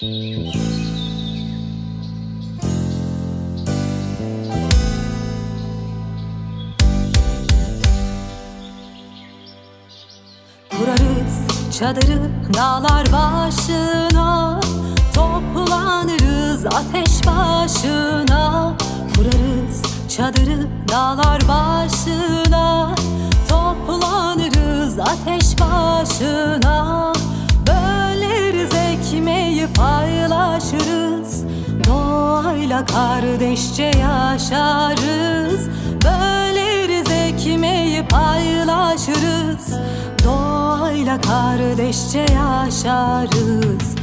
Kurarız çadırı dağlar başına Toplanırız ateş başına. Kurarız çadırı dağlar başına Toplanırız ateş başına Doğayla kardeşçe yaşarız. Böleriz ekmeği paylaşırız. Doğayla kardeşçe yaşarız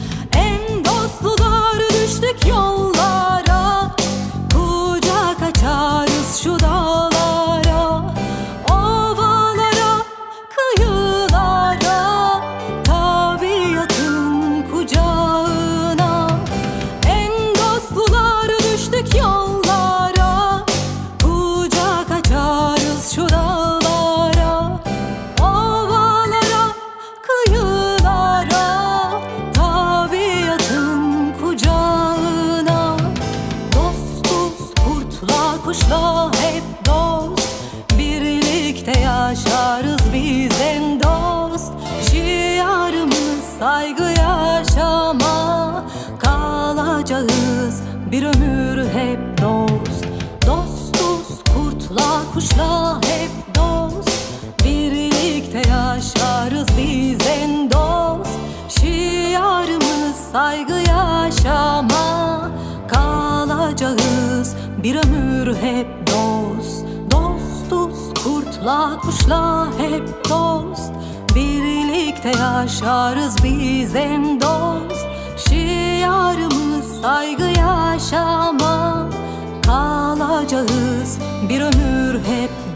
kuşla hep dost. Birlikte yaşarız biz en dost. Şiarımız saygı yaşama. Kalacağız bir ömür hep dost. Dostuz kurtla kuşla hep dost. Birlikte yaşarız biz en dost. Şiarımız saygı yaşama. Kalacağız bir ömür hep dost Dostuz kurtla kuşla hep dost. Birlikte yaşarız biz en dost. Şiarımız saygı yaşama Kalacağız. Bir ömür hep